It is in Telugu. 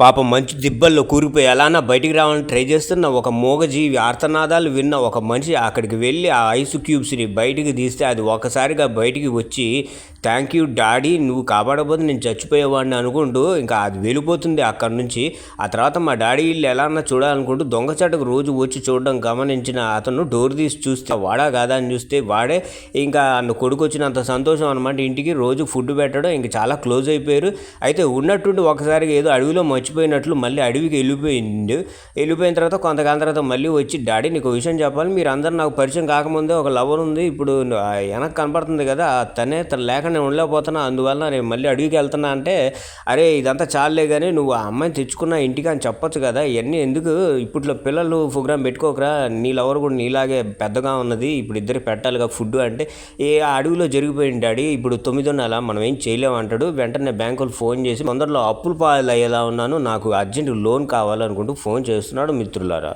పాపం మంచి దిబ్బల్లో కూరిపోయి ఎలానా బయటికి రావాలని ట్రై చేస్తున్న ఒక మూగజీవి ఆర్తనాదాలు విన్న ఒక మనిషి అక్కడికి వెళ్ళి ఆ ఐస్ క్యూబ్స్ని బయటికి తీస్తే అది ఒకసారిగా బయటికి వచ్చి థ్యాంక్ యూ డాడీ నువ్వు కాపాడకపోతే నేను చచ్చిపోయేవాడిని అనుకుంటూ ఇంకా అది వెళ్ళిపోతుంది అక్కడి నుంచి. ఆ తర్వాత మా డాడీ ఇల్లు ఎలా చూడాలనుకుంటూ దొంగచాటుకు రోజు వచ్చి చూడడం గమనించిన అతను డోర్ తీసి చూస్తే వాడా కాదా? అని చూస్తే వాడే ఇంకా అన్న కొడుకు వచ్చినంత సంతోషం అనమాట ఇంటికి రోజు ఫుడ్ పెట్టడం ఇంకా చాలా క్లోజ్ అయిపోయారు. అయితే ఉన్నట్టుండి ఒకసారిగా ఏదో అడవిలో మర్చిపోయినట్లు మళ్ళీ అడవికి వెళ్ళిపోయింది వెళ్ళిపోయిన తర్వాత కొంతకాలం తర్వాత మళ్ళీ వచ్చి డాడీ నీకు విషయం చెప్పాలి. మీరు అందరు నాకు పరిచయం కాకముందే ఒక లవర్ ఉంది. ఇప్పుడు వెనక్కి కనపడుతుంది కదా తనే తను లేక నేను ఉండలేకపోతున్నా. అందువల్ల నేను మళ్ళీ అడవికి వెళ్తున్నా. అంటే అరే ఇదంతా చాలే కానీ నువ్వు ఆ అమ్మాయిని తెచ్చుకున్న ఇంటికి అని చెప్పొచ్చు కదా. ఇవన్నీ ఎందుకు? ఇప్పట్లో పిల్లలు ప్రోగ్రామ్ పెట్టుకోకరా? నీ లవర్ కూడా నీలాగే పెద్దగా ఉన్నది. ఇప్పుడు ఇద్దరు పెట్టాలిగా ఫుడ్ అంటే ఏ ఆ అడవిలో జరిగిపోయింది డాడీ. ఇప్పుడు తొమ్మిది నెల మనం ఏం చేయలేము అంటాడు. వెంటనే బ్యాంకులు ఫోన్ చేసి తొందరలో అప్పులు పాలు అయ్యేలా ఉన్నాను. నాకు అర్జెంటు లోన్ కావాలనుకుంటూ ఫోన్ చేస్తున్నాడు మిత్రులారా.